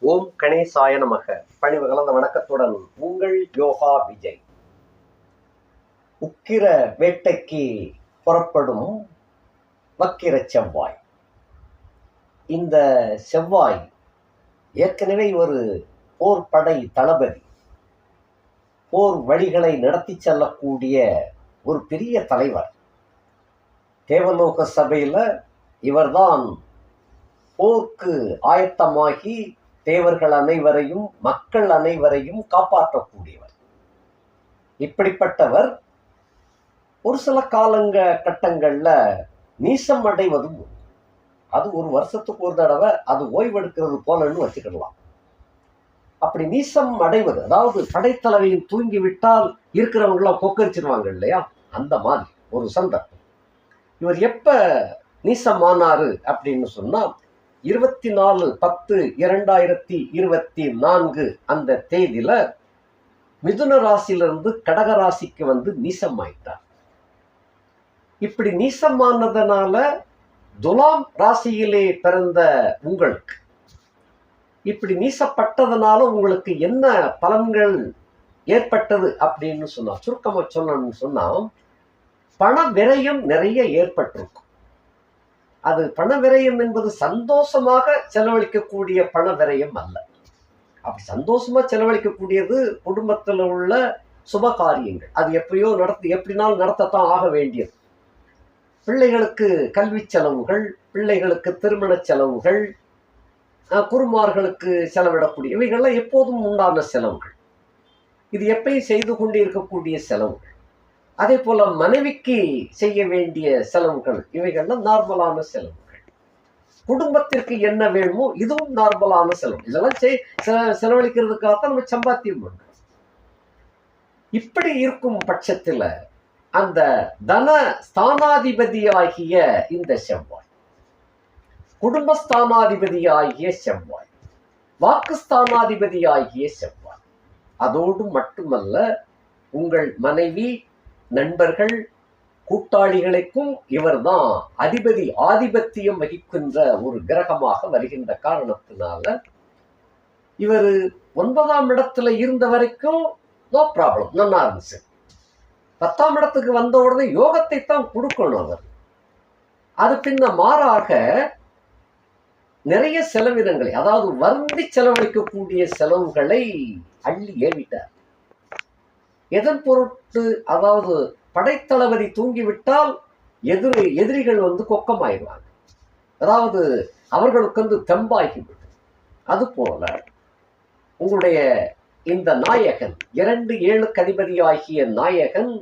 ஓம் கணேசாய நமக. பணிவு கலந்த வணக்கத்துடன் உங்கள் யோகா விஜய். உக்கிர வேட்டைக்கு புறப்படும் வக்கிர செவ்வாய். இந்த செவ்வாய் ஏற்கனவே ஒரு போர் படை தளபதி. போர் வழிகளை நடத்தி செல்லக்கூடிய ஒரு பெரிய தலைவர். தேவலோக சபையில் இவர்தான் போருக்கு ஆயத்தமாகி தேவர்கள் அனைவரையும் மக்கள் அனைவரையும் காப்பாற்றக்கூடியவர். இப்படிப்பட்டவர் ஒரு சில காலங்க கட்டங்கள்ல நீசம் அடைவதும் அது ஒரு வருஷத்துக்கு ஒரு தடவை அது ஓய்வெடுக்கிறது போலன்னு வச்சுக்கிடலாம். அப்படி நீசம் அடைவது அதாவது படைத்தலைவையும் தூங்கி விட்டால் இருக்கிறவங்களாம் கொக்கரிச்சிருவாங்க இல்லையா? அந்த மாதிரி ஒரு சந்தர்ப்பம். இவர் எப்ப நீசமானாரு அப்படின்னு சொன்னா இருபத்தி நாலு பத்து இரண்டாயிரத்தி இருபத்தி நான்கு அந்த தேதியில மிதுன ராசியிலிருந்து கடக ராசிக்கு வந்து நீசம் ஆயிட்டார். இப்படி நீசமானதுனால துலாம் ராசியிலே பிறந்த உங்களுக்கு இப்படி நீசப்பட்டதுனால உங்களுக்கு என்ன பலன்கள் ஏற்பட்டது அப்படின்னு சொன்னா சுருக்கமா சொல்லணும்னு சொன்னா பண விரயம் நிறைய ஏற்பட்டிருக்கும். அது பண விரயம் என்பது சந்தோஷமாக செலவழிக்கக்கூடிய பண விரயம் அல்ல. அப்படி சந்தோஷமா செலவழிக்கக்கூடியது குடும்பத்தில் உள்ள சுப காரியங்கள். அது எப்படியோ நடத்து எப்படினாலும் நடத்தத்தான் ஆக வேண்டியது. பிள்ளைகளுக்கு கல்வி செலவுகள் பிள்ளைகளுக்கு திருமண செலவுகள் குருமார்களுக்கு செலவிடக்கூடிய இவைகள்லாம் எப்போதும் உண்டான செலவுகள். இது எப்பயும் செய்து கொண்டு இருக்கக்கூடிய செலவுகள். அதே போல மனைவிக்கு செய்ய வேண்டிய செலவுகள் இவைகள்லாம் நார்மலான செலவுகள். குடும்பத்திற்கு என்ன வேணுமோ இதுவும் நார்மலான செலவு. இதெல்லாம் செய் செ- செலவழிக்கிறதுக்காகத்தான் நம்ம சம்பாத்தியம் பண்ணுறோம் இப்படி இருக்கும் பட்சத்துல அந்த தன ஸ்தானாதிபதியாகிய இந்த செவ்வாய் குடும்பஸ்தானாதிபதியாகிய செவ்வாய் வாக்குஸ்தானாதிபதியாகிய செவ்வாய் அதோடு மட்டுமல்ல உங்கள் மனைவி நண்பர்கள் கூட்டாளிகளுக்கும் இவர்தான் அதிபதி ஆதிபத்தியம் வகிக்கின்ற ஒரு கிரகமாக வருகின்ற காரணத்தினால இவர் ஒன்பதாம் இடத்துல இருந்த வரைக்கும் நோ ப்ராப்ளம் நல்லா இருந்துச்சு. பத்தாம் இடத்துக்கு வந்த உடனே யோகத்தை தான் கொடுக்கணும் அவர். அது பின்ன மாறாக நிறைய செலவினங்களை அதாவது வருந்தி செலவழிக்கக்கூடிய செலவுகளை அள்ளி ஏவிட்டார். எதன் பொருட்டு? அதாவது படைத்தளபதி தூங்கிவிட்டால் எதிரி எதிரிகள் வந்து கொக்கமாயிடுவாங்க. அதாவது அவர்களுக்கு வந்து தெம்பாகிவிடும். அதுபோல உங்களுடைய இந்த நாயகன் இரண்டு ஏழு கதிபதியாகிய நாயகன்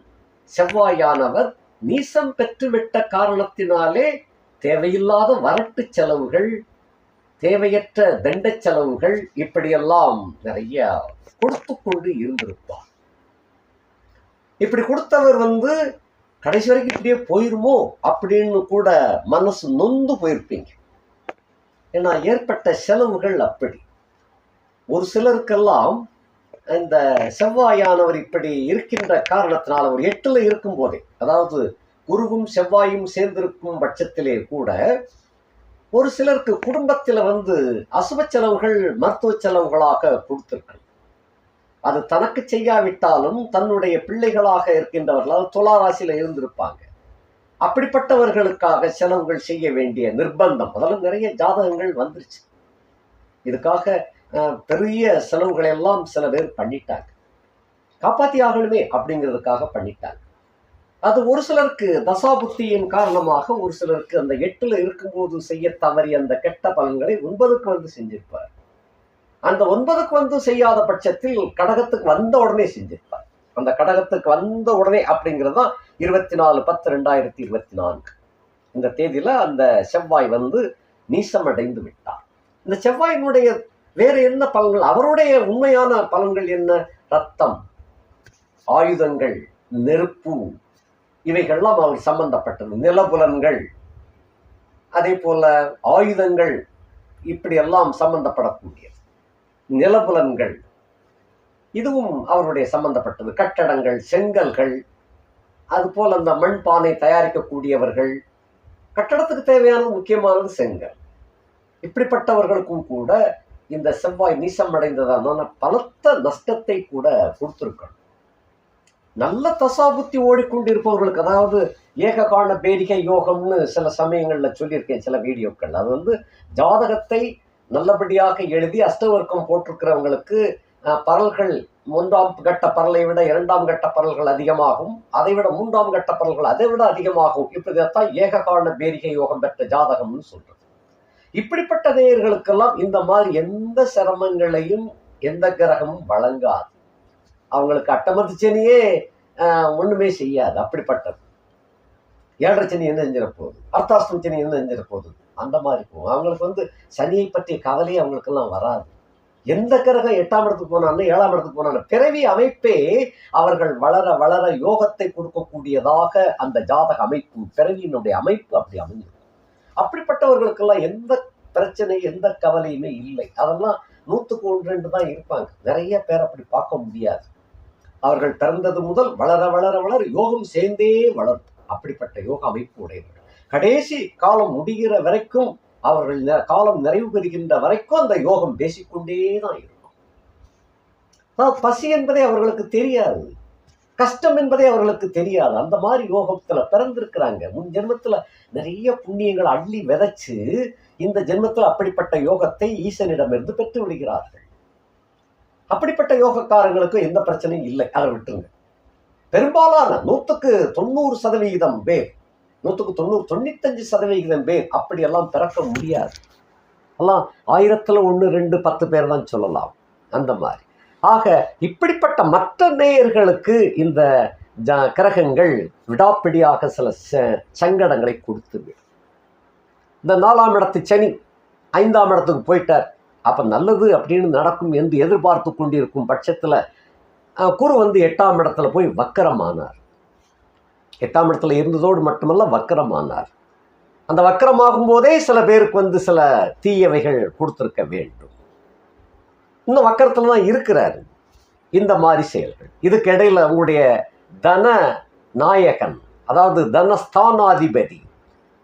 செவ்வாயானவர் நீசம் பெற்றுவிட்ட காரணத்தினாலே தேவையில்லாத வரட்டு செலவுகள் தேவையற்ற தண்ட செலவுகள் இப்படியெல்லாம் நிறைய கொடுத்து கொண்டு இருந்திருப்பார். இப்படி கொடுத்தவர் வந்து கடைசி வரைக்கும் இப்படியே போயிருமோ அப்படின்னு கூட மனசு நொந்து போயிருப்பீங்க. ஏன்னா ஏற்பட்ட செலவுகள் அப்படி. ஒரு சிலருக்கெல்லாம் இந்த செவ்வாயானவர் இப்படி இருக்கின்ற காரணத்தினால் அவர் எட்டுல இருக்கும் போதே அதாவது குருவும் செவ்வாயும் சேர்ந்திருக்கும் பட்சத்திலே கூட ஒரு சிலருக்கு குடும்பத்தில் வந்து அசுப செலவுகள் மருத்துவ செலவுகளாக கொடுத்திருக்கிறது. அது தனக்கு செய்யாவிட்டாலும் தன்னுடைய பிள்ளைகளாக இருக்கின்றவர்களால் அதாவது ராசியில இருந்திருப்பாங்க. அப்படிப்பட்டவர்களுக்காக செலவுகள் செய்ய வேண்டிய நிர்பந்தம். அதெல்லாம் நிறைய ஜாதகங்கள் வந்துருச்சு. இதுக்காக பெரிய செலவுகளை எல்லாம் சில பேர் பண்ணிட்டாங்க. காப்பாத்தி ஆகணுமே அப்படிங்கிறதுக்காக பண்ணிட்டாங்க. அது ஒரு சிலருக்கு தசாபுத்தியின் காரணமாக ஒரு சிலருக்கு அந்த எட்டுல இருக்கும்போது செய்ய தவறிய அந்த கெட்ட பலன்களை ஒன்பதுக்கு வந்து செஞ்சிருப்பார். அந்த ஒன்பதுக்கு வந்து செய்யாத பட்சத்தில் கடகத்துக்கு வந்த உடனே செஞ்சிருப்பார். அந்த கடகத்துக்கு வந்த உடனே அப்படிங்கிறது தான் இருபத்தி நாலு பத்து ரெண்டாயிரத்தி இருபத்தி நான்கு. இந்த தேதியில அந்த செவ்வாய் வந்து நீசமடைந்து விட்டார். இந்த செவ்வாயினுடைய வேறு என்ன பலன்கள்? அவருடைய உண்மையான பலன்கள் என்ன? ரத்தம் ஆயுதங்கள் நெருப்பு இவைகள்லாம் அவர் சம்பந்தப்பட்டது. நிலபுலன்கள் அதே போல ஆயுதங்கள் இப்படியெல்லாம் சம்பந்தப்படக்கூடியது. நிலபுலன்கள். இதுவும் அவருடைய சம்பந்தப்பட்டது. கட்டடங்கள் செங்கல்கள் அதுபோல் அந்த மண் பானை தயாரிக்கக்கூடியவர்கள். கட்டடத்துக்கு தேவையானது முக்கியமானது செங்கல். இப்படிப்பட்டவர்களுக்கும் கூட இந்த செவ்வாய் நீசம் அடைந்ததான பலத்த நஷ்டத்தை கூட கொடுத்துருக்கணும் நல்ல தசாபுத்தி ஓடிக்கொண்டிருப்பவர்களுக்கு அதாவது ஏககால பேரிகை யோகம்னு சில சமயங்களில் சொல்லியிருக்கேன் சில வீடியோக்கள் அது வந்து ஜாதகத்தை நல்லபடியாக எழுதி அஷ்டவர்க்கம் போட்டிருக்கிறவங்களுக்கு பரல்கள் மூன்றாம் கட்ட பரலை விட இரண்டாம் கட்ட பரல்கள் அதிகமாகும் அதை விட மூன்றாம் கட்ட பரல்கள் அதை விட அதிகமாகும். இப்படிதான் ஏககால பேரிகை யோகம் பெற்ற ஜாதகம்னு சொல்றது. இப்படிப்பட்ட நேயர்களுக்கெல்லாம் இந்த மாதிரி எந்த சிரமங்களையும் எந்த கிரகமும் வழங்காது. அவங்களுக்கு அட்டமத்து சனியே ஆஹ், ஒண்ணுமே செய்யாது. அப்படிப்பட்டது. ஏழரை சனி என்ன செஞ்சிட போகுது அர்த்தாஷ்டம் சனி என்ன செஞ்சிட போகுது அந்த மாதிரி போகும். அவங்களுக்கு வந்து சனியை பற்றிய கவலையே அவங்களுக்கெல்லாம் வராது. எந்த கிரகம் எட்டாம் இடத்துக்கு போனான்னு ஏழாம் இடத்துக்கு போனான்னு பிறவி அமைப்பே அவர்கள் வளர வளர யோகத்தை கொடுக்கக்கூடியதாக அந்த ஜாதக அமைப்பு பிறவியினுடைய அமைப்பு அப்படி அமைஞ்சிருக்கும். அப்படிப்பட்டவர்களுக்கெல்லாம் எந்த பிரச்சனை எந்த கவலையுமே இல்லை. அதெல்லாம் நூற்றுக்கு ஒன்று ரெண்டு தான் இருப்பாங்க. நிறைய பேர் அப்படி பார்க்க முடியாது. அவர்கள் பிறந்தது முதல் வளர வளர வளர யோகம் சேர்ந்தே வளரும். அப்படிப்பட்ட யோக அமைப்பு உடையவர்கள். கடைசி காலம் முடிகிற வரைக்கும் அவர்கள் காலம் நிறைவு பெறுகின்ற வரைக்கும் அந்த யோகம் பேசிக்கொண்டே தான் இருக்கும். அதாவது பசி என்பதே அவர்களுக்கு தெரியாது. கஷ்டம் என்பதே அவர்களுக்கு தெரியாது. அந்த மாதிரி யோகத்துல பிறந்திருக்கிறாங்க. முன் ஜென்மத்துல நிறைய புண்ணியங்களை அள்ளி விதைச்சு இந்த ஜென்மத்தில் அப்படிப்பட்ட யோகத்தை ஈசனிடமிருந்து பெற்று விடுகிறார்கள். அப்படிப்பட்ட யோகக்காரங்களுக்கு எந்த பிரச்சனையும் இல்லை. அதை விட்டுருங்க. பெரும்பாலான நூற்றுக்கு தொண்ணூறு சதவிகிதம் பேர் நூற்றுக்கு தொண்ணூறு தொண்ணூத்தஞ்சு சதவிகிதம் பேர் அப்படியெல்லாம் பிறக்க முடியாது. எல்லாம் ஆயிரத்தில் ஒன்று ரெண்டு பத்து பேர் தான் சொல்லலாம். அந்த மாதிரி. ஆக இப்படிப்பட்ட மற்ற நேயர்களுக்கு இந்த ஜ- கிரகங்கள் விடாப்பிடியாக சில ச- சங்கடங்களை கொடுத்துவிடும். இந்த நாலாம் இடத்து சனி ஐந்தாம் இடத்துக்கு போயிட்டார். அப்போ நல்லது அப்படின்னு நடக்கும் என்று எதிர்பார்த்து கொண்டிருக்கும் பட்சத்தில் குரு வந்து எட்டாம் இடத்துல போய் வக்கரமானார். எட்டாம் இடத்துல இருந்ததோடு மட்டுமல்ல வக்கரமானார். அந்த வக்கரமாகும் போதே சில பேருக்கு வந்து சில தீயவைகள் கொடுத்துருக்க வேண்டும். இன்னும் வக்கரத்தில் தான் இருக்கிறாரு. இந்த மாதிரி செயல்கள். இதுக்கு இடையில் உங்களுடைய தன நாயகன் அதாவது தனஸ்தானாதிபதி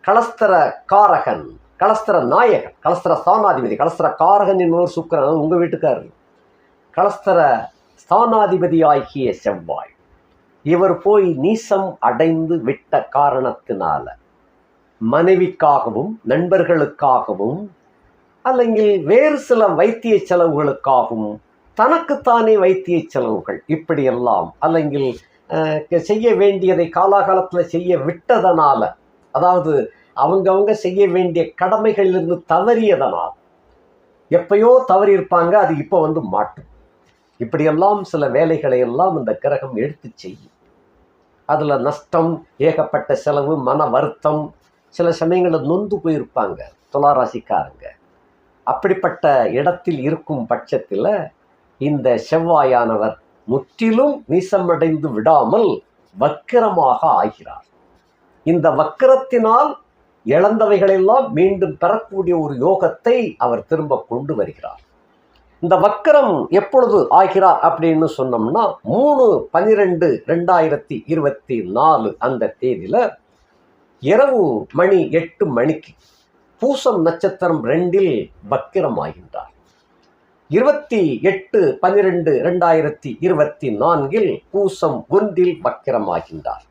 கலஸ்தர காரகன் கலஸ்தர நாயகன் கலஸ்தர ஸ்தானாதிபதி கலஸ்தர காரகன் என்பவர் சுக்கரன் உங்கள் வீட்டுக்காரர். கலஸ்தர ஸ்தானாதிபதி ஆகிய செவ்வாய். இவர் போய் நீசம் அடைந்து விட்ட காரணத்தினால மனைவிக்காகவும் நண்பர்களுக்காகவும் അല്ലെങ്കിൽ வேறு சில வைத்திய செலவுகளுக்காகவும் தனக்குத்தானே வைத்திய செலவுகள் இப்படியெல்லாம் അല്ലെങ്കിൽ அஹ், செய்ய வேண்டியதை காலாகாலத்தில் செய்ய விட்டதனால அதாவது அவங்கவங்க செய்ய வேண்டிய கடமைகளிலிருந்து தவறியதனால் எப்பயோ தவறி இருப்பாங்க அது இப்போ வந்து மாட்டும் இப்படியெல்லாம் சில வேலைகளை எல்லாம் இந்த கிரகம் எடுத்து செய்யும். அதில் நஷ்டம் ஏகப்பட்ட செலவு மன வருத்தம் சில சமயங்களில் நொந்து போயிருப்பாங்க துளாராசிக்காரங்க. அப்படிப்பட்ட இடத்தில் இருக்கும் பட்சத்தில் இந்த செவ்வாயானவர் முற்றிலும் நீசமடைந்து விடாமல் வக்கிரமாக ஆகிறார். இந்த வக்கிரத்தினால் இழந்தவைகளெல்லாம் மீண்டும் பெறக்கூடிய ஒரு யோகத்தை அவர் திரும்ப கொண்டு வருகிறார். இந்த வக்கரம் எப்பொழுது ஆகிறார் அப்படின்னு சொன்னோம்னா மூணு பன்னிரெண்டு ரெண்டாயிரத்தி இருபத்தி நாலு அந்த தேதியில் இரவு மணி எட்டு மணிக்கு பூசம் நட்சத்திரம் ரெண்டில் வக்கிரம் ஆகின்றார் இருபத்தி எட்டு பன்னிரெண்டு ரெண்டாயிரத்தி இருபத்தி நான்கில் பூசம் ஒன்றில் வக்கிரமாகின்றார்.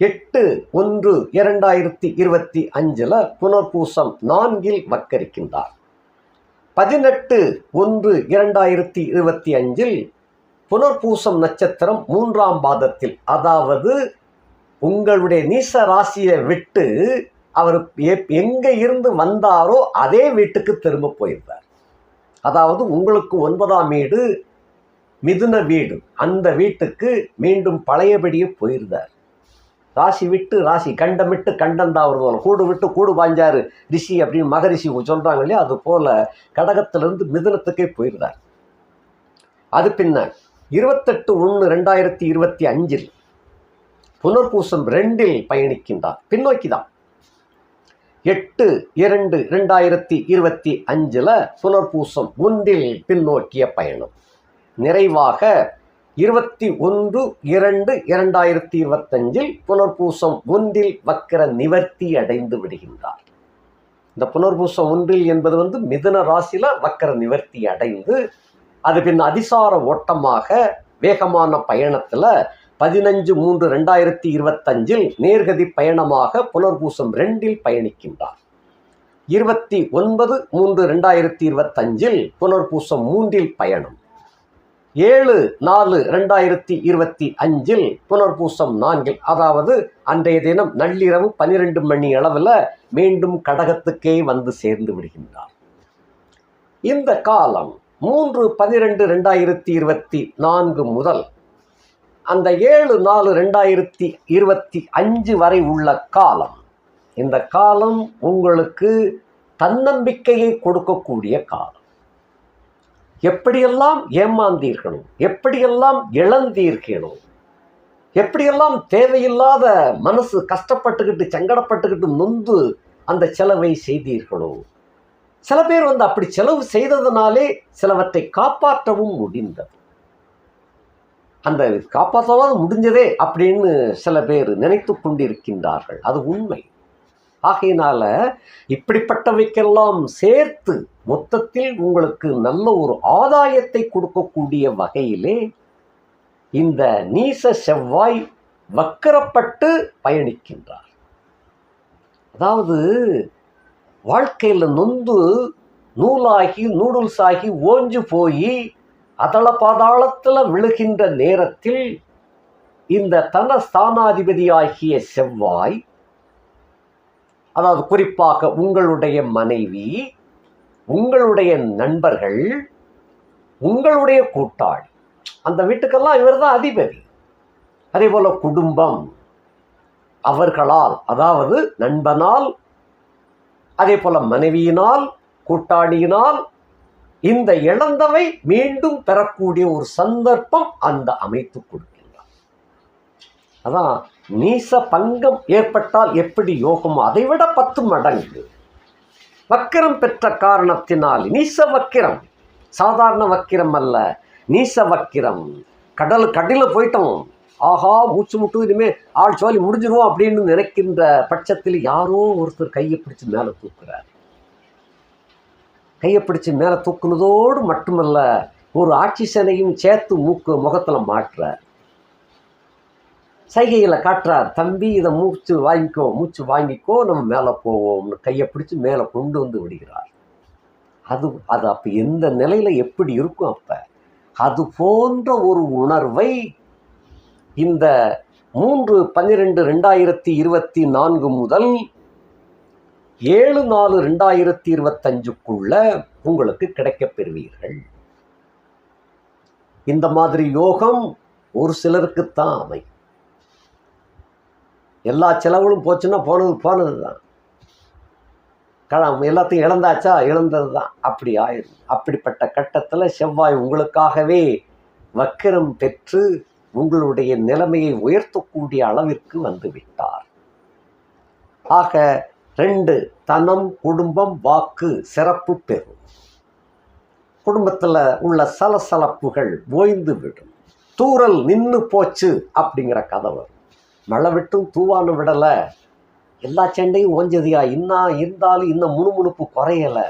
எட்டு ஒன்று இரண்டாயிரத்தி இருபத்தி அஞ்சில் புனர்பூசம் நான்கில் வக்கரிக்கின்றார். பதினெட்டு ஒன்று இரண்டாயிரத்தி இருபத்தி அஞ்சில் புனர்பூசம் நட்சத்திரம் மூன்றாம் பாதத்தில் அதாவது உங்களுடைய நீச ராசியை விட்டு அவர் எப்- எங்க இருந்து வந்தாரோ அதே வீட்டுக்கு திரும்ப போயிருந்தார் அதாவது உங்களுக்கு ஒன்பதாம் வீடு மிதுன வீடு. அந்த வீட்டுக்கு மீண்டும் பழையபடியே போயிருந்தார் ராசி விட்டு ராசி கண்டமிட்டு கண்டந்தா வருவாங்க கூடு விட்டு கூடு பாஞ்சாரு ரிஷி அப்படின்னு மகரிஷி சொல்கிறாங்க இல்லையா? அது போல கடகத்திலிருந்து மிதுனத்துக்கே போயிருந்தார். அது பின்ன இருபத்தெட்டு ஒன்று ரெண்டாயிரத்தி இருபத்தி அஞ்சில் புனர்பூசம் ரெண்டில் பயணிக்கின்றார். பின்னோக்கி தான். எட்டு இரண்டு ரெண்டாயிரத்தி இருபத்தி அஞ்சில் புனர்பூசம் ஒன்றில் பின்னோக்கிய பயணம். நிறைவாக இருபத்தி ஒன்று இரண்டு இரண்டாயிரத்தி இருபத்தஞ்சில் புனர்பூசம் ஒன்றில் வக்கர நிவர்த்தி அடைந்து விடுகின்றார். இந்த புனர்பூசம் ஒன்றில் என்பது வந்து மிதுன ராசியில வக்கர நிவர்த்தி அடைந்து அது பின் அதிசார ஓட்டமாக வேகமான பயணத்துல பதினஞ்சு மூன்று ரெண்டாயிரத்தி இருபத்தஞ்சில் நேர்கதி பயணமாக புனர்பூசம் ரெண்டில் பயணிக்கின்றார். இருபத்தி ஒன்பது மூன்று ரெண்டாயிரத்தி இருபத்தஞ்சில் புனர்பூசம் மூன்றில் பயணம். ஏழு நாலு ரெண்டாயிரத்தி இருபத்தி அஞ்சில் புனர்பூசம் நான்கில் அதாவது அன்றைய தினம் நள்ளிரவு பன்னிரெண்டு மணி அளவில் மீண்டும் கடகத்துக்கே வந்து சேர்ந்து விடுகின்றார். இந்த காலம் மூன்று பன்னிரெண்டு ரெண்டாயிரத்தி இருபத்தி நான்கு முதல் அந்த ஏழு நாலு ரெண்டாயிரத்தி இருபத்தி அஞ்சு வரை உள்ள காலம் இந்த காலம் உங்களுக்கு தன்னம்பிக்கையை கொடுக்கக்கூடிய காலம். எப்படியெல்லாம் ஏமாந்தீர்களோ எப்படியெல்லாம் இழந்தீர்களோ எப்படியெல்லாம் தேவையில்லாத மனசு கஷ்டப்பட்டுக்கிட்டு சங்கடப்பட்டுக்கிட்டு நொந்து அந்த செலவை செய்தீர்களோ சில பேர் வந்து அப்படி செலவு செய்ததுனாலே சிலவற்றை காப்பாற்றவும் முடிந்தது. அந்த காப்பாற்றவாது முடிஞ்சதே அப்படின்னு சில பேர் நினைத்து கொண்டிருக்கின்றார்கள். அது உண்மை. ஆகையினால இப்படிப்பட்டவைக்கெல்லாம் சேர்த்து மொத்தத்தில் உங்களுக்கு நல்ல ஒரு ஆதாயத்தை கொடுக்கக்கூடிய வகையிலே இந்த நீச செவ்வாய் வக்கரப்பட்டு பயணிக்கின்றார். அதாவது வாழ்க்கையில் நொந்து நூலாகி நூடுல்ஸ் ஆகி ஓஞ்சு போய் அதள பாதாளத்தில் விழுகின்ற நேரத்தில் இந்த தன ஸ்தானாதிபதியாகிய செவ்வாய் அதாவது குறிப்பாக உங்களுடைய மனைவி உங்களுடைய நண்பர்கள் உங்களுடைய கூட்டாளி அந்த வீட்டுக்கெல்லாம் இவர் தான் அதிபதி. அதே போல் குடும்பம் அவர்களால் அதாவது நண்பனால் அதே போல் மனைவியினால் கூட்டாளியினால் இந்த இழந்தவை மீண்டும் பெறக்கூடிய ஒரு சந்தர்ப்பம் அந்த அமைத்து கொடுக்கின்றார். அதான் நீச பங்கம் ஏற்பட்டால் எப்படி யோகமோ? அதை விட பத்து மடங்கு. வக்கிரம் பெற்ற காரணத்தினால் நீச வக்கிரம் சாதாரண வக்கிரம் அல்ல நீச வக்கிரம் கடல் கடலில் போயிட்டோம். ஆஹா மூச்சு முட்டு இனிமேல் ஆள் சோழி முடிஞ்சிருவோம் அப்படின்னு நினைக்கின்ற பட்சத்தில் யாரோ ஒருத்தர் கையை பிடிச்சி மேலே தூக்குறார். கையை பிடிச்சு மேலே தூக்குனதோடு மட்டுமல்ல ஒரு ஆக்சிஜனையும் சேர்த்து மூக்கு முகத்தில் மாட்டுறார். சைகையில் காட்டுறார் தம்பி இதை மூச்சு வாங்கிக்கோ மூச்சு வாங்கிக்கோ நம்ம மேலே போவோம்னு கையை பிடிச்சி மேலே கொண்டு வந்து விடுகிறார். அது அது அப்போ எந்த நிலையில் எப்படி இருக்கும் அப்போ? அது போன்ற ஒரு உணர்வை இந்த மூன்று பன்னிரெண்டு ரெண்டாயிரத்தி இருபத்தி நான்கு முதல் ஏழு நாலு ரெண்டாயிரத்தி இருபத்தஞ்சுக்குள்ள உங்களுக்கு கிடைக்கப் பெறுவீர்கள். இந்த மாதிரி யோகம் ஒரு சிலருக்குத்தான் அமையும். எல்லா செலவுகளும் போச்சுன்னா போனது போனது தான் கழம் எல்லாத்தையும் இழந்தாச்சா? இழந்தது தான் அப்படி ஆயிடும் அப்படிப்பட்ட கட்டத்தில் செவ்வாய் உங்களுக்காகவே வக்கிரம் பெற்று உங்களுடைய நிலைமையை உயர்த்தக்கூடிய அளவிற்கு வந்து விட்டார் ஆக ரெண்டு தனம் குடும்பம் வாக்கு சிறப்பு பெறும். குடும்பத்தில் உள்ள சலசலப்புகள் ஓய்ந்து விடும் தூரல் நின்று போச்சு அப்படிங்கிற கதை வரும். மழை விட்டும் தூவானு விடலை. எல்லா சண்டையும் ஓஞ்சதியா? இன்னும் இருந்தாலும் இன்னும் முணுமுணுப்பு குறையலை.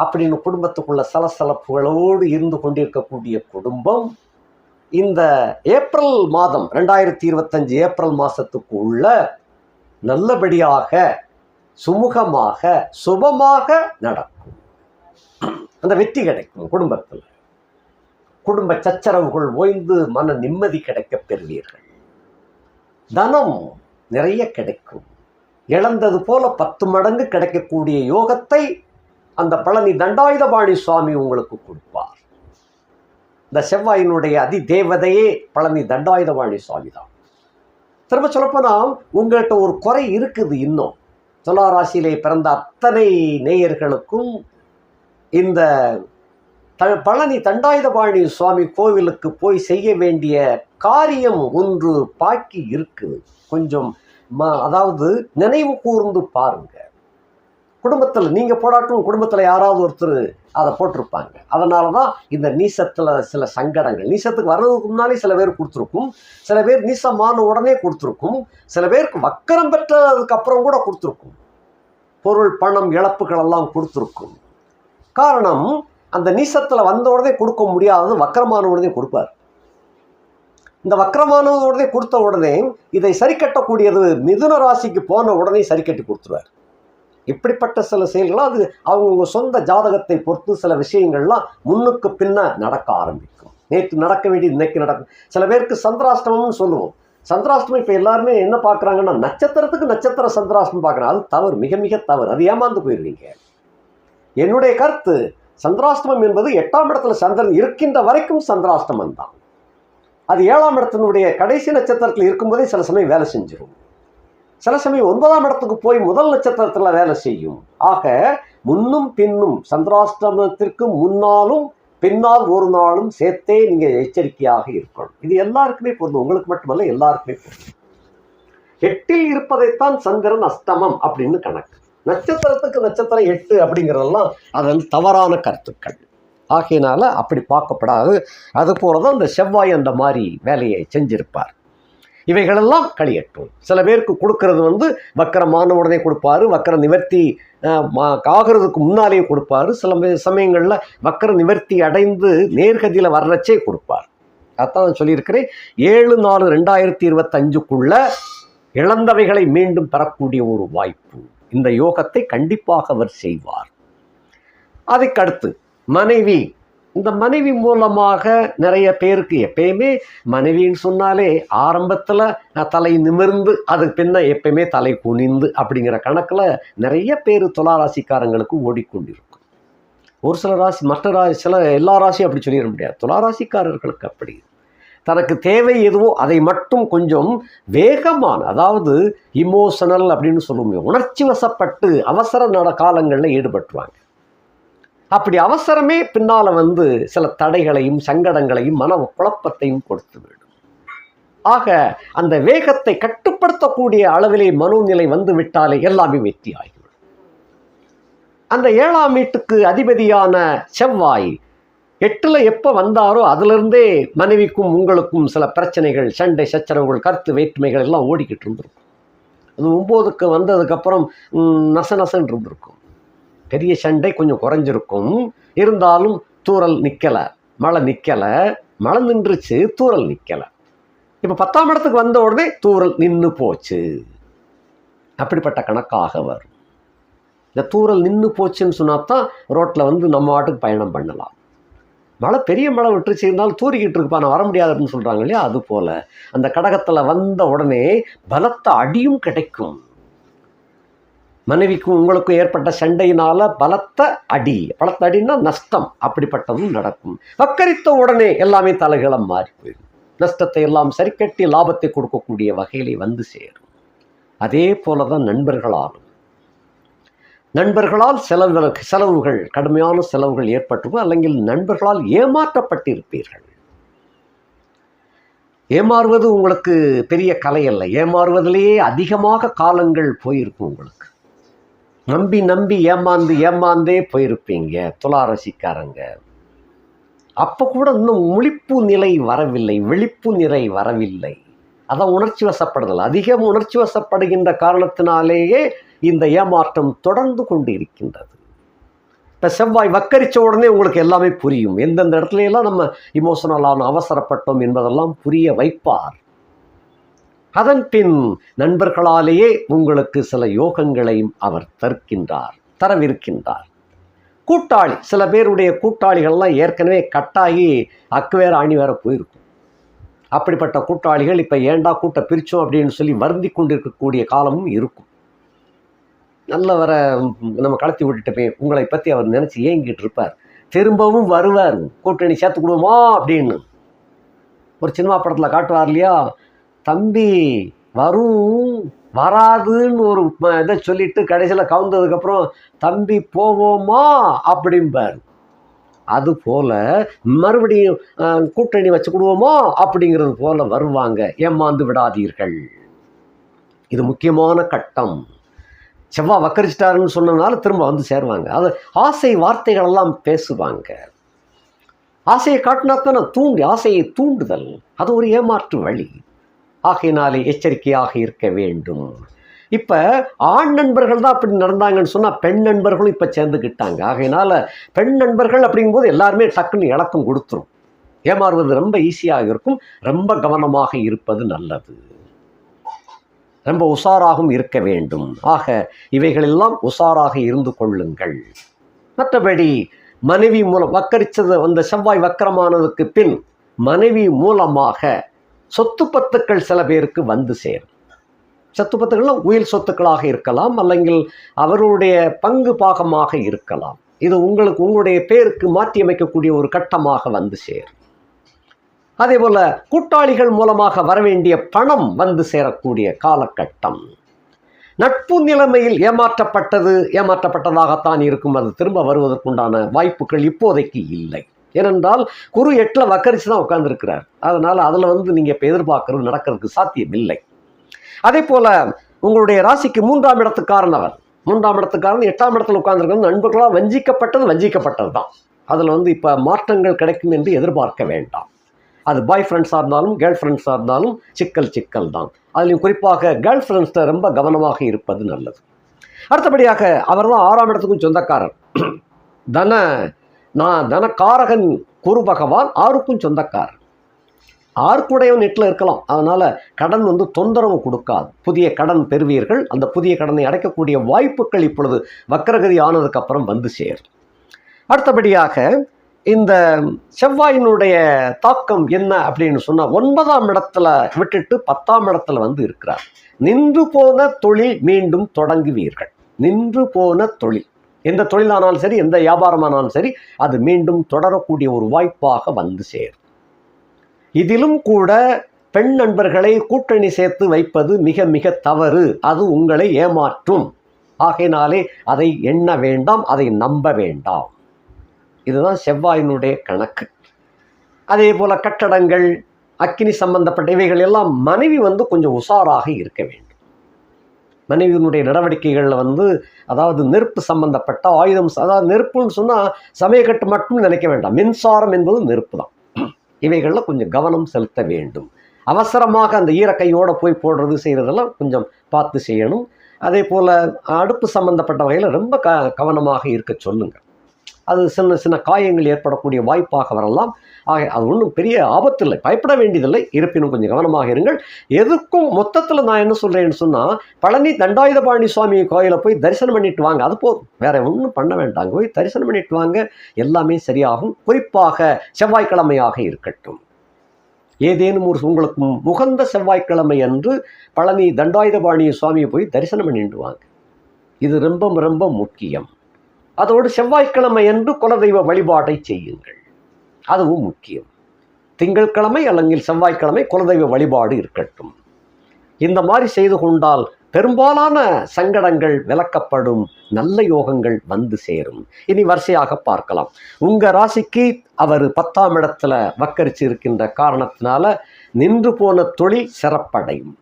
அப்படின்னு குடும்பத்துக்குள்ள சலசலப்புகளோடு இருந்து கொண்டிருக்கக்கூடிய குடும்பம் இந்த ஏப்ரல் மாதம் ரெண்டாயிரத்தி இருபத்தஞ்சு ஏப்ரல் மாதத்துக்கு உள்ள நல்லபடியாக சுமூகமாக சுபமாக நடக்கும். அந்த வெற்றி கிடைக்கும் குடும்பத்தில். குடும்ப சச்சரவுகள் ஓய்ந்து மன நிம்மதி கிடைக்கப் பெறுவீர்கள். தனம் நிறைய கிடைக்கும். இழந்தது போல பத்து மடங்கு கிடைக்கக்கூடிய யோகத்தை அந்த பழனி தண்டாயுதபாணி சுவாமி உங்களுக்கு கொடுப்பார். இந்த செவ்வாயினுடைய அதி தேவதையே பழனி தண்டாயுதபாணி சுவாமி தான் திரும்ப சொல்லப்போனால் உங்கள்கிட்ட ஒரு குறை இருக்குது இன்னும். துளாராசியிலே பிறந்த அத்தனை நேயர்களுக்கும் இந்த த பழனி தண்டாயுதபாணி சுவாமி கோவிலுக்கு போய் செய்ய வேண்டிய காரியம் ஒன்று பாக்கி இருக்குது கொஞ்சம் ம அதாவது நினைவு கூர்ந்து பாருங்க. குடும்பத்தில் நீங்கள் போடாட்டும் குடும்பத்தில் யாராவது ஒருத்தர் அதை போட்டிருப்பாங்க. அதனால தான் இந்த நீசத்தில் சில சங்கடங்கள். நீசத்துக்கு வர்றதுக்கு முன்னாலே சில பேர் கொடுத்துருக்கும். சில பேர் நீசமான உடனே கொடுத்துருக்கும். சில பேருக்கு வக்கரம் பெற்றதுக்கு அப்புறம் கூட கொடுத்துருக்கும். பொருள் பணம் இழப்புகள் எல்லாம் கொடுத்துருக்கும். காரணம் அந்த நீசத்தில் வந்த உடனே கொடுக்க முடியாதது வக்கரமான உடனே கொடுப்பார். இந்த வக்கரமான கொடுத்த உடனே இதை சரி கட்டக்கூடியது மிதுன ராசிக்கு போன உடனே சரி கட்டி கொடுத்துருவார். இப்படிப்பட்ட சில செயல்களும் அது அவங்க சொந்த ஜாதகத்தை பொறுத்து சில விஷயங்கள்லாம் முன்னுக்கு பின்ன நடக்க ஆரம்பிக்கும். நேற்று நடக்க வேண்டியது இன்னைக்கு நடக்கும். சில பேருக்கு சந்திராஷ்டமம்னு சொல்லுவோம். சந்திராஷ்டமம் இப்போ எல்லாருமே என்ன பார்க்குறாங்கன்னா நட்சத்திரத்துக்கு நட்சத்திர சந்திராஷ்டமம் பார்க்குறாங்க. அது தவறு மிக மிக தவறு. அது ஏமாந்து போயிடுவீங்க என்னுடைய கருத்து சந்திராஷ்டமம் என்பது எட்டாம் இடத்துல சந்திரன் இருக்கின்ற வரைக்கும் சந்திராஷ்டமம் தான் அது ஏழாம் இடத்தினுடைய கடைசி நட்சத்திரத்தில் இருக்கும்போதே சில சமயம் வேலை செஞ்சிடும் சில சமயம் ஒன்பதாம் இடத்துக்கு போய் முதல் நட்சத்திரத்தில் வேலை செய்யும். ஆக முன்னும் பின்னும் சந்திராஷ்டமத்திற்கு முன்னாலும் பின்னால் ஒரு நாளும் சேர்த்தே நீங்கள் எச்சரிக்கையாக இருக்கணும். இது எல்லாருக்குமே பொருந்தும். உங்களுக்கு மட்டுமல்ல எல்லாருக்குமே பொருந்தும். எட்டில் இருப்பதைத்தான் சந்திரன் அஷ்டமம் அப்படின்னு கணக்கு. நட்சத்திரத்துக்கு நட்சத்திரம் எட்டு அப்படிங்கிறதெல்லாம் அதில் தவறான கருத்துக்கள். ஆகையினால அப்படி பார்க்கப்படாது. அது போல தான் இந்த செவ்வாய் அந்த மாதிரி வேலையை செஞ்சிருப்பார். இவைகளெல்லாம் கழியட்டும் சில பேருக்கு கொடுக்கறது வந்து வக்கரமான உடனே கொடுப்பாரு வக்கர நிவர்த்தி மா- ஆகிறதுக்கு முன்னாலேயே கொடுப்பாரு. சில சமயங்களில் வக்கர நிவர்த்தி அடைந்து நேர்கதியில் வர்றச்சே கொடுப்பார். அதான் நான் சொல்லியிருக்கிறேன். ஏழு நாலு ரெண்டாயிரத்தி இருபத்தஞ்சுக்குள்ள இழந்தவைகளை மீண்டும் பெறக்கூடிய ஒரு வாய்ப்பு. இந்த யோகத்தை கண்டிப்பாக அவர் செய்வார். அதுக்கடுத்து மனைவி. இந்த மனைவி மூலமாக நிறைய பேருக்கு எப்பயுமே மனைவின்னு சொன்னாலே ஆரம்பத்தில் தலை நிமிர்ந்து அதுக்கு பின்ன எப்பயுமே தலை குனிந்து அப்படிங்கிற கணக்கில் நிறைய பேர் துளாராசிக்காரங்களுக்கு ஓடிக்கொண்டிருக்கும். ஒரு சில ராசி மற்ற ராசி சில எல்லா ராசியும் அப்படி சொல்லிட முடியாது. துளாராசிக்காரர்களுக்கு அப்படி. தனக்கு தேவை எதுவோ அதை மட்டும் கொஞ்சம் வேகமான அதாவது இமோஷனல் அப்படின்னு சொல்லுவோம் உணர்ச்சி வசப்பட்டு அவசர நட காலங்களில் ஈடுபட்டுருவாங்க. அப்படி அவசரமே பின்னால் வந்து சில தடைகளையும் சங்கடங்களையும் மன குழப்பத்தையும் கொடுத்து விடும். ஆக அந்த வேகத்தை கட்டுப்படுத்தக்கூடிய அளவிலே மனோநிலை வந்து விட்டாலே எல்லாமே வெற்றி ஆகிவிடும். அந்த ஏழாம் வீட்டுக்கு அதிபதியான செவ்வாய் எட்டில் எப்போ வந்தாரோ அதிலிருந்தே மனைவிக்கும் உங்களுக்கும் சில பிரச்சனைகள் சண்டை சச்சரவுகள் கருத்து வேற்றுமைகள் எல்லாம் ஓடிக்கிட்டு இருந்திருக்கும். அது ஒம்போதுக்கு வந்ததுக்கப்புறம் நச நசன் இருந்திருக்கும். பெரிய சண்டை கொஞ்சம் குறைஞ்சிருக்கும். இருந்தாலும் தூறல் நிற்கலை மழை நிற்கலை மழை நின்றுச்சு தூறல் நிற்கலை இப்போ பத்தாம் இடத்துக்கு வந்த உடனே தூறல் நின்று போச்சு. அப்படிப்பட்ட கணக்காக வரும். இந்த தூறல் நின்று போச்சுன்னு சொன்னால் தான் ரோட்டில் வந்து நம்ம வாட்டுக்கு பயணம் பண்ணலாம். மழை பெரிய மழை விட்டுருச்சு இருந்தாலும் தூரிக்கிட்டு இருக்குப்பா நான் வர முடியாது அப்படின்னு சொல்கிறாங்க இல்லையா? அது போல். அந்த கடகத்தில் வந்த உடனே பலத்த அடியும் கிடைக்கும். மனைவிக்கும் உங்களுக்கும் ஏற்பட்ட சண்டையினால் பலத்த அடி பலத்த அடின்னா நஷ்டம் அப்படிப்பட்டதும் நடக்கும். வக்கரித்த உடனே எல்லாமே தலைகளம் மாறி போயிடும். நஷ்டத்தை எல்லாம் சரிக்கட்டி லாபத்தை கொடுக்கக்கூடிய வகையிலே வந்து சேரும். அதே போல தான் நண்பர்களாலும். நண்பர்களால் செலவு செலவுகள் கடுமையான செலவுகள் ஏற்பட்டுக்கும் அல்லங்கில் நண்பர்களால் ஏமாற்றப்பட்டிருப்பீர்கள். ஏமாறுவது உங்களுக்கு பெரிய கலை அல்ல. ஏமாறுவதிலேயே அதிகமாக காலங்கள் போயிருக்கும் உங்களுக்கு. நம்பி நம்பி ஏமாந்து ஏமாந்தே போயிருப்பீங்க. துளாரசிக்காரங்க. அப்போ கூட இன்னும் முழிப்பு நிலை வரவில்லை விழிப்பு நிலை வரவில்லை. அதான் உணர்ச்சி வசப்படுதல். அதிகம் உணர்ச்சி வசப்படுகின்ற காரணத்தினாலேயே இந்த ஏமாற்றம் தொடர்ந்து கொண்டு இருக்கின்றது இப்போ செவ்வாய் வக்கரிச்ச உடனே உங்களுக்கு எல்லாமே புரியும். எந்தெந்த இடத்துலையெல்லாம் நம்ம இமோஷனலான அவசரப்பட்டோம் என்பதெல்லாம் புரிய வைப்பார். அதன் பின் நண்பர்களாலேயே உங்களுக்கு சில யோகங்களையும் அவர் தற்கின்றார் தரவிருக்கின்றார். கூட்டாளி சில பேருடைய கூட்டாளிகள்லாம் ஏற்கனவே கட்டாகி அக்குவேர் அணி ஆணி வேற போயிருக்கும். அப்படிப்பட்ட கூட்டாளிகள் இப்போ ஏண்டா கூட்ட பிரித்தோம் அப்படின்னு சொல்லி வருந்தி கொண்டிருக்கக்கூடிய காலமும் இருக்கும். நல்ல வர நம்ம கலத்தி விட்டுட்டோமே உங்களை பற்றி அவர் நினச்சி ஏங்கிட்டு இருப்பார். திரும்பவும் வருவார் கூட்டணி சேர்த்துக்கிடுவோமா அப்படின்னு. ஒரு சினிமா படத்தில் காட்டுவார் இல்லையா? தம்பி வரும் வராதுன்னு ஒரு இதை சொல்லிட்டு கடைசியில் கவுந்ததுக்கப்புறம் தம்பி போவோமா? அப்படிம்பார். அது போல மறுபடியும் கூட்டணி வச்சு கொடுவோமா? அப்படிங்கிறது போல வருவாங்க. ஏமாந்து விடாதீர்கள். இது முக்கியமான கட்டம். செவ்வாய் வக்கரிச்சிட்டாருன்னு சொன்னதுனால திரும்ப வந்து சேருவாங்க. அது ஆசை வார்த்தைகள் எல்லாம் பேசுவாங்க. ஆசையை காட்டினா தானே தூண்டி ஆசையை தூண்டுதல். அது ஒரு ஏமாற்று வழி. ஆகையினாலே எச்சரிக்கையாக இருக்க வேண்டும். இப்ப ஆண் நண்பர்கள் தான் அப்படி நடந்தாங்கன்னு சொன்னால் பெண் நண்பர்களும் இப்போ சேர்ந்துக்கிட்டாங்க ஆகையினால பெண் நண்பர்கள் அப்படிங்கும்போது எல்லாருமே டக்குன்னு இலக்கம் கொடுத்துரும். ஏமாறுவது ரொம்ப ஈஸியாக இருக்கும். ரொம்ப கவனமாக இருப்பது நல்லது. ரொம்ப உஷாராகவும் இருக்க வேண்டும். ஆக இவைகளெல்லாம் உஷாராக இருந்து கொள்ளுங்கள். மற்றபடி மனைவி மூலம் வக்கரித்தது அந்த செவ்வாய் வக்கரமானதுக்கு பின் மனைவி மூலமாக சொத்து பத்துக்கள் சில பேருக்கு வந்து சேரும். சொத்து பத்துக்கள்லாம் உயிர் சொத்துக்களாக இருக்கலாம் அல்லங்கில் அவருடைய பங்கு பாகமாக இருக்கலாம். இது உங்களுக்கு உங்களுடைய பேருக்கு மாற்றி அமைக்கக்கூடிய ஒரு கட்டமாக வந்து சேரும். அதேபோல் கூட்டாளிகள் மூலமாக வரவேண்டிய பணம் வந்து சேரக்கூடிய காலகட்டம். நட்பு நிலைமையில் ஏமாற்றப்பட்டது ஏமாற்றப்பட்டதாகத்தான் இருக்கும். அது திரும்ப வருவதற்குண்டான வாய்ப்புகள் இப்போதைக்கு இல்லை. ஏனென்றால் குரு எட்டில் வக்கரிச்சு தான் உட்கார்ந்துருக்கிறார். அதனால் அதில் வந்து நீங்கள் இப்போ எதிர்பார்க்கறது நடக்கிறதுக்கு சாத்தியம் இல்லை அதே போல் உங்களுடைய ராசிக்கு மூன்றாம் இடத்துக்காரன் அவர். மூன்றாம் இடத்துக்காரன் எட்டாம் இடத்துல உட்கார்ந்துருக்கிறது. நண்பர்களால் வஞ்சிக்கப்பட்டது வஞ்சிக்கப்பட்டது தான் அதில் வந்து இப்போ மாற்றங்கள் கிடைக்கும் என்று எதிர்பார்க்க வேண்டாம். அது பாய் ஃப்ரெண்ட்ஸாக இருந்தாலும் கேர்ள் ஃப்ரெண்ட்ஸாக இருந்தாலும் சிக்கல் சிக்கல் தான் அதுலேயும் குறிப்பாக கேர்ள் ஃப்ரெண்ட்ஸில் ரொம்ப கவனமாக இருப்பது நல்லது. அடுத்தபடியாக அவர் தான் ஆறாம் இடத்துக்கும் சொந்தக்காரர். தன நான் தனக்காரகன் குரு பகவான் ஆருக்கும் சொந்தக்காரர் ஆர்க்குடையவன் நெட்டில் இருக்கலாம். அதனால் கடன் வந்து தொந்தரவு கொடுக்காது. புதிய கடன் பெறுவீர்கள். அந்த புதிய கடனை அடைக்கக்கூடிய வாய்ப்புகள் இப்பொழுது வக்கரகதி ஆனதுக்கப்புறம் வந்து சேரும். அடுத்தபடியாக இந்த செவ்வாயினுடைய தாக்கம் என்ன அப்படின்னு சொன்னால் ஒன்பதாம் இடத்துல விட்டுட்டு பத்தாம் இடத்துல வந்து இருக்கிறார். நின்று போன தொழில் மீண்டும் தொடங்குவீர்கள். நின்று போன தொழில். எந்த தொழிலானாலும் சரி எந்த வியாபாரமானாலும் சரி அது மீண்டும் தொடரக்கூடிய ஒரு வாய்ப்பாக வந்து சேரும். இதிலும் கூட பெண் நண்பர்களை கூட்டணி சேர்த்து வைப்பது மிக மிக தவறு. அது உங்களை ஏமாற்றும். ஆகையினாலே அதை எண்ண வேண்டாம் அதை நம்ப வேண்டாம். இதுதான் செவ்வாயினுடைய கணக்கு. அதே போல் கட்டடங்கள் அக்கினி சம்பந்தப்பட்ட இவைகள் எல்லாம் மனைவி வந்து கொஞ்சம் உஷாராக இருக்க வேண்டும். மனைவியினுடைய நடவடிக்கைகளில் வந்து அதாவது நெருப்பு சம்பந்தப்பட்ட ஆயுதம் அதாவது நெருப்புன்னு சொன்னால் சமயக்கட்டு மட்டும் நினைக்க வேண்டாம். மின்சாரம் என்பது நெருப்பு தான் இவைகளில் கொஞ்சம் கவனம் செலுத்த வேண்டும். அவசரமாக அந்த ஈரக்கையோடு போய் போடுறது செய்கிறதெல்லாம் கொஞ்சம் பார்த்து செய்யணும். அதே போல் அடுப்பு சம்பந்தப்பட்ட வகையில் ரொம்ப க கவனமாக இருக்க சொல்லுங்கள் அது சின்ன சின்ன காயங்கள் ஏற்படக்கூடிய வாய்ப்பாக வரலாம். ஆக அது ஒன்றும் பெரிய ஆபத்து இல்லை பயப்பட வேண்டியதில்லை. இருப்பினும் கொஞ்சம் கவனமாக இருங்கள். எதுக்கும் மொத்தத்தில் நான் என்ன சொல்கிறேன்னு சொன்னால் பழனி தண்டாயுதபாணி சுவாமி கோயிலை போய் தரிசனம் பண்ணிட்டு வாங்க. அது போதும் வேறு ஒன்றும் பண்ண வேண்டாங்க போய் தரிசனம் பண்ணிட்டு வாங்க. எல்லாமே சரியாகும். குறிப்பாக செவ்வாய்க்கிழமையாக இருக்கட்டும். ஏதேனும் ஒரு உங்களுக்கு முகந்த செவ்வாய்க்கிழமை அன்று பழனி தண்டாயுதபாணி சுவாமியை போய் தரிசனம் பண்ணிட்டு வாங்க. இது ரொம்ப ரொம்ப முக்கியம். அதோடு செவ்வாய்க்கிழமை அன்று குலதெய்வ வழிபாட்டை செய்யுங்கள். அதுவும் முக்கியம். திங்கட்கிழமை அல்லங்கில் செவ்வாய்க்கிழமை குலதெய்வ வழிபாடு இருக்கட்டும். இந்த மாதிரி செய்து கொண்டால் பெரும்பாலான சங்கடங்கள் விளக்கப்படும் நல்ல யோகங்கள் வந்து சேரும். இனி வரிசையாக பார்க்கலாம். உங்கள் ராசிக்கு அவர் பத்தாம் இடத்துல வக்கரிச்சு இருக்கின்ற காரணத்தினால நின்று போன தொழில் சிறப்படையும்.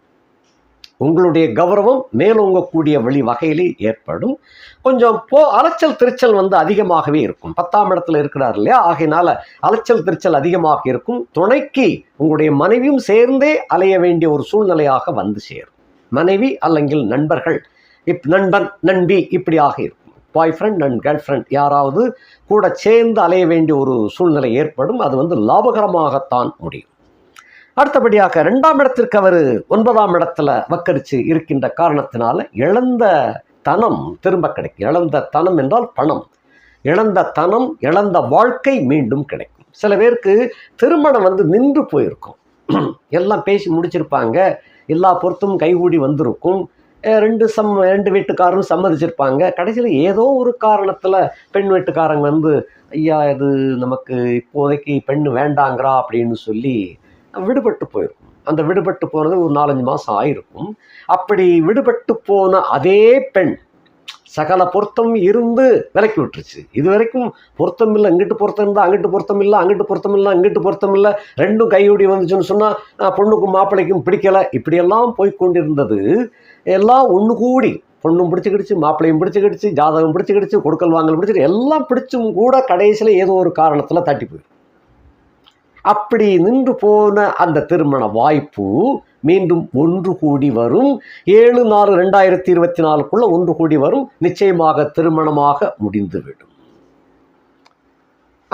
உங்களுடைய கௌரவம் மேலோங்கக்கூடிய வழி வகையிலே ஏற்படும். கொஞ்சம் போ அலைச்சல் திருச்சல் வந்து அதிகமாகவே இருக்கும். பத்தாம் இடத்துல இருக்கிறார் இல்லையா? ஆகையினால அலைச்சல் திருச்சல் அதிகமாக இருக்கும். துணைக்கு உங்களுடைய மனைவியும் சேர்ந்தே அலைய வேண்டிய ஒரு சூழ்நிலையாக வந்து சேரும். மனைவி அல்லங்கில் நண்பர்கள் இப் நண்பன் நண்பி இப்படியாக இருக்கும். பாய் ஃப்ரெண்ட் அண்ட் கேர்ள் ஃப்ரெண்ட் யாராவது கூட சேர்ந்து அலைய வேண்டிய ஒரு சூழ்நிலை ஏற்படும். அது வந்து லாபகரமாகத்தான் முடியும். அடுத்தபடியாக ரெண்டாம் இடத்திற்கு அவர் ஒன்பதாம் இடத்துல வக்கரிச்சு இருக்கின்ற காரணத்தினால இழந்த தனம் திரும்ப கிடைக்கும். இழந்த தனம் என்றால் பணம். இழந்த தனம் இழந்த வாழ்க்கை மீண்டும் கிடைக்கும். சில பேருக்கு திருமணம் வந்து நின்று போயிருக்கும். எல்லாம் பேசி முடிச்சிருப்பாங்க. எல்லா பொருத்தும் கைகூடி வந்திருக்கும். ரெண்டு சம் ரெண்டு வீட்டுக்காரரும் சம்மதிச்சிருப்பாங்க. கடைசியில் ஏதோ ஒரு காரணத்தில் பெண் வீட்டுக்காரங்க வந்து ஐயா இது நமக்கு இப்போதைக்கு பெண் வேண்டாங்கிறா அப்படின்னு சொல்லி விடுபட்டு போயிருக்கும் அந்த விடுபட்டு போனது ஒரு நாலஞ்சு மாதம் ஆயிருக்கும். அப்படி விடுபட்டு போன அதே பெண் சகல பொருத்தம் இருந்து விலக்கி விட்டுருச்சு. இது வரைக்கும் பொருத்தம் இல்லை இங்கிட்டு பொருத்தம் இருந்தால் அங்கிட்டு பொருத்தம் இல்லை அங்கிட்டு பொருத்தம் இல்லை அங்கிட்டு பொருத்தம் இல்லை ரெண்டும் கையோடி வந்துச்சுன்னு சொன்னால் பொண்ணுக்கும் மாப்பிள்ளைக்கும் பிடிக்கலை. இப்படியெல்லாம் போய்கொண்டிருந்தது எல்லாம் ஒன்று கூடி பொண்ணும் பிடிச்சிக்கிடுச்சு மாப்பிள்ளையும் பிடிச்சிக்கிடுச்சு ஜாதகம் பிடிச்சிக்கிடுச்சு கொடுக்கல் வாங்கல் பிடிச்சிட்டு எல்லாம் பிடிச்சும் கூட கடைசியில் ஏதோ ஒரு காரணத்தில் தட்டி போயிடும் அப்படி நின்று போன அந்த திருமண வாய்ப்பு மீண்டும் ஒன்று கூடி வரும். ஏழு நாலு ரெண்டாயிரத்தி இருபத்தி நாலுக்குள்ள ஒன்று கூடி வரும். நிச்சயமாக திருமணமாக முடிந்துவிடும்.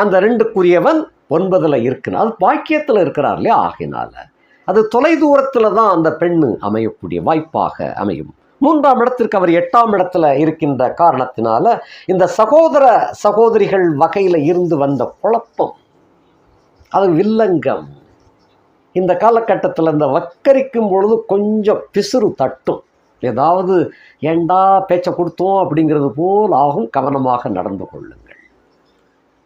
அந்த ரெண்டுக்குரியவன் ஒன்பதில் இருக்கிறார் பாக்கியத்தில் இருக்கிறார் இல்லையா? ஆகினால அது தொலை தூரத்தில் தான் அந்த பெண்ணு அமையக்கூடிய வாய்ப்பாக அமையும். மூன்றாம் இடத்திற்கு அவர் எட்டாம் இடத்துல இருக்கின்ற காரணத்தினால இந்த சகோதர சகோதரிகள் வகையில் இருந்து வந்த குழப்பம் அது வில்லங்கம். இந்த காலகட்டத்தில் இந்த வக்கரிக்கும் பொழுது கொஞ்சம் பிசுறு தட்டும். ஏதாவது ஏண்டா பேச்சை கொடுத்தோம் அப்படிங்கிறது போல் ஆகும் கவனமாக நடந்து கொள்ளுங்கள்.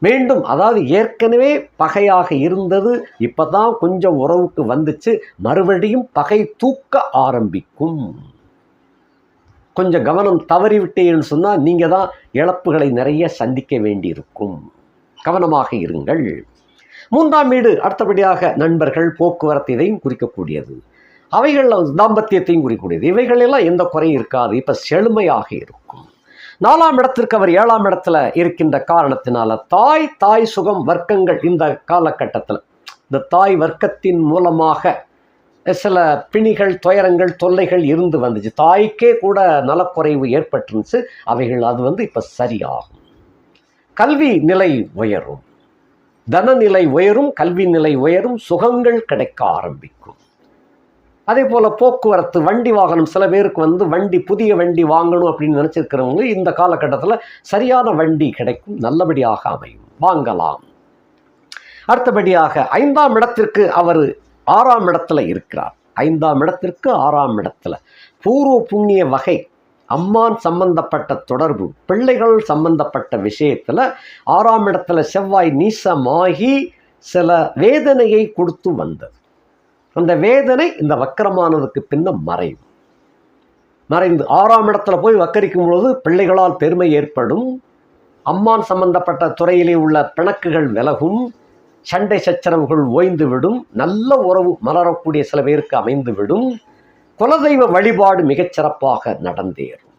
மீண்டும் அதாவது ஏற்கனவே பகையாக இருந்தது இப்போ தான் கொஞ்சம் உறவுக்கு வந்துச்சு மறுபடியும் பகை தூக்க ஆரம்பிக்கும். கொஞ்சம் கவனம் தவறிவிட்டேன்னு சொன்னால் நீங்கள் தான் இழப்புகளை நிறைய சந்திக்க வேண்டியிருக்கும். கவனமாக இருங்கள். மூன்றாம் வீடு அடுத்தபடியாக நண்பர்கள் போக்குவரத்து இதையும் குறிக்கக்கூடியது அவைகளில் தாம்பத்தியத்தையும் குறிக்கக்கூடியது. இவைகளெல்லாம் எந்த குறையும் இருக்காது. இப்போ செழுமையாக இருக்கும். நாலாம் இடத்திற்கு அவர் ஏழாம் இடத்துல இருக்கின்ற காரணத்தினால தாய் தாய் சுகம் வர்க்கங்கள் இந்த காலகட்டத்தில் இந்த தாய் வர்க்கத்தின் மூலமாக சில பிணிகள் துயரங்கள் தொல்லைகள் இருந்து வந்துச்சு. தாய்க்கே கூட நலக்குறைவு ஏற்பட்டிருந்துச்சு. அவைகள் அது வந்து இப்போ சரியாகும். கல்வி நிலை உயரும். தனநிலை உயரும் கல்வி நிலை உயரும் சுகங்கள் கிடைக்க ஆரம்பிக்கும். அதே போல் போக்குவரத்து வண்டி வாகனம் சில பேருக்கு வந்து வண்டி புதிய வண்டி வாங்கணும் அப்படின்னு நினச்சிருக்கிறவங்க இந்த காலகட்டத்தில் சரியான வண்டி கிடைக்கும் நல்லபடியாக அமையும். வாங்கலாம். அடுத்தபடியாக ஐந்தாம் இடத்திற்கு அவர் ஆறாம் இடத்துல இருக்கிறார். ஐந்தாம் இடத்திற்கு ஆறாம் இடத்துல. பூர்வ புண்ணிய வகை அம்மான் சம்பந்தப்பட்ட தொடர்பு பிள்ளைகள் சம்பந்தப்பட்ட விஷயத்தில் ஆறாம் இடத்துல செவ்வாய் நீசமாகி சில வேதனையை கொடுத்து வந்தது. அந்த வேதனை இந்த வக்கரமானதுக்கு பின்ன மறையும். மறைந்து ஆறாம் இடத்துல போய் வக்கரிக்கும் பொழுது பிள்ளைகளால் பெருமை ஏற்படும். அம்மான் சம்பந்தப்பட்ட துறையிலே உள்ள பிணக்குகள் விலகும். சண்டை சச்சரவுகள் ஓய்ந்துவிடும். நல்ல உறவு மலரக்கூடிய சில பேருக்கு அமைந்துவிடும். குலதெய்வ வழிபாடு மிகச்சிறப்பாக நடந்தேறும்.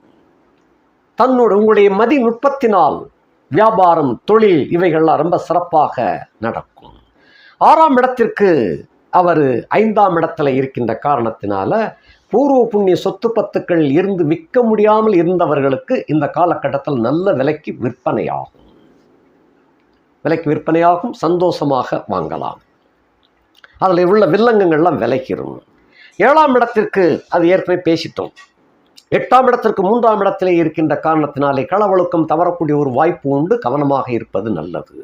தன்னோட உங்களுடைய மதி நுட்பத்தினால் வியாபாரம் தொழில் இவைகள்லாம் ரொம்ப சிறப்பாக நடக்கும். ஆறாம் இடத்திற்கு அவர் ஐந்தாம் இடத்துல இருக்கின்ற காரணத்தினால பூர்வ புண்ணிய சொத்து பத்துக்கள் இருந்து விற்க முடியாமல் இருந்தவர்களுக்கு இந்த காலகட்டத்தில் நல்ல விலைக்கு விற்பனையாகும். விலைக்கு விற்பனையாகும் சந்தோஷமாக வாங்கலாம். அதில் உள்ள வில்லங்கங்கள்லாம் விலைக்கிரும் ஏழாம் இடத்திற்கு அது ஏற்கனவே பேசிட்டோம். எட்டாம் இடத்திற்கு மூன்றாம் இடத்திலே இருக்கின்ற காரணத்தினாலே களவழுக்கம் தவறக்கூடிய ஒரு வாய்ப்பு உண்டு கவனமாக இருப்பது நல்லது.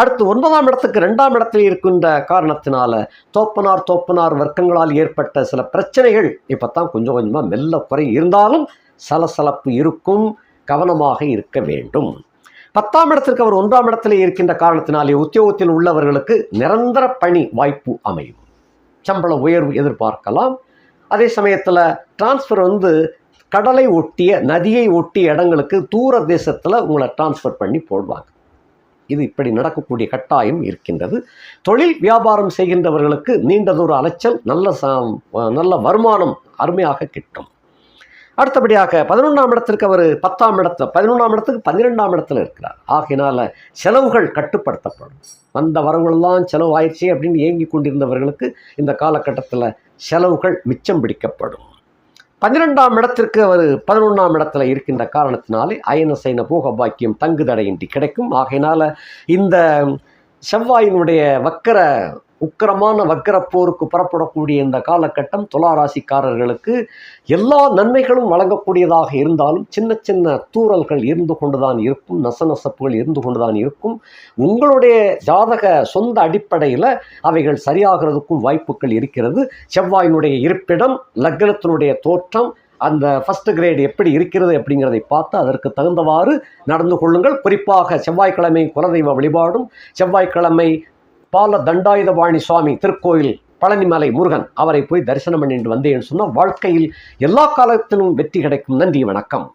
அடுத்து ஒன்பதாம் இடத்துக்கு ரெண்டாம் இடத்தில் இருக்கின்ற காரணத்தினால தோப்பனார் தோப்பனார் வர்க்கங்களால் ஏற்பட்ட சில பிரச்சனைகள் இப்போ தான் கொஞ்சம் கொஞ்சமாக மெல்ல குறை இருந்தாலும் சலசலப்பு இருக்கும் கவனமாக இருக்க வேண்டும். பத்தாம் இடத்திற்கு அவர் ஒன்றாம் இடத்திலே இருக்கின்ற காரணத்தினாலே உத்தியோகத்தில் உள்ளவர்களுக்கு நிரந்தர பணி வாய்ப்பு அமையும். சம்பள உயர்வு எதிர்பார்க்கலாம். அதே சமயத்தில் டிரான்ஸ்ஃபர் வந்து கடலை ஒட்டிய நதியை ஒட்டிய இடங்களுக்கு தூர தேசத்தில் உங்களை டிரான்ஸ்ஃபர் பண்ணி போடுவாங்க. இது இப்படி நடக்கக்கூடிய கட்டாயம் இருக்கின்றது. தொழில் வியாபாரம் செய்கின்றவர்களுக்கு நீண்டதொரு அலைச்சல் நல்ல ச நல்ல வருமானம் அருமையாக கிட்டும். அடுத்தபடியாக பதினொன்றாம் இடத்திற்கு அவர் பத்தாம் இடத்துல பதினொன்றாம் இடத்துக்கு பன்னிரெண்டாம் இடத்துல இருக்கிறார். ஆகையினால செலவுகள் கட்டுப்படுத்தப்படும். வந்த வரவுகளெல்லாம் செலவாயிடுச்சு அப்படின்னு ஏங்கி கொண்டிருந்தவர்களுக்கு இந்த காலகட்டத்தில் செலவுகள் மிச்சம் பிடிக்கப்படும். பன்னிரெண்டாம் இடத்திற்கு அவர் பதினொன்றாம் இடத்துல இருக்கின்ற காரணத்தினாலே அயன சைன போக பாக்கியம் தங்குதடையின்றி கிடைக்கும். ஆகையினால் இந்த செவ்வாயினுடைய வக்கர உக்கரமான வக்கர போருக்கு புறப்படக்கூடிய இந்த காலகட்டம் துளாராசிக்காரர்களுக்கு எல்லா நன்மைகளும் வழங்கக்கூடியதாக இருந்தாலும் சின்ன சின்ன தூறல்கள் இருந்து கொண்டுதான் இருக்கும் நசநசப்புகள் இருந்து கொண்டுதான் இருக்கும். உங்களுடைய ஜாதக சொந்த அடிப்படையில் அவைகள் சரியாகிறதுக்கும் வாய்ப்புகள் இருக்கிறது. செவ்வாயினுடைய இருப்பிடம் லக்னத்தினுடைய தோற்றம் அந்த ஃபஸ்ட் கிரேட் எப்படி இருக்கிறது அப்படிங்கிறதை பார்த்து அதற்கு தகுந்தவாறு நடந்து கொள்ளுங்கள். குறிப்பாக செவ்வாய்க்கிழமை குலதெய்வ வழிபாடும் செவ்வாய்க்கிழமை பால தண்டாயுதபாணி சுவாமி திருக்கோயில் பழனிமலை முருகன் அவரை போய் தரிசனம் பண்ணிட்டு வந்தேன்னு சொன்னால் வாழ்க்கையில் எல்லா காலத்திலும் வெற்றி கிடைக்கும். நன்றி வணக்கம்.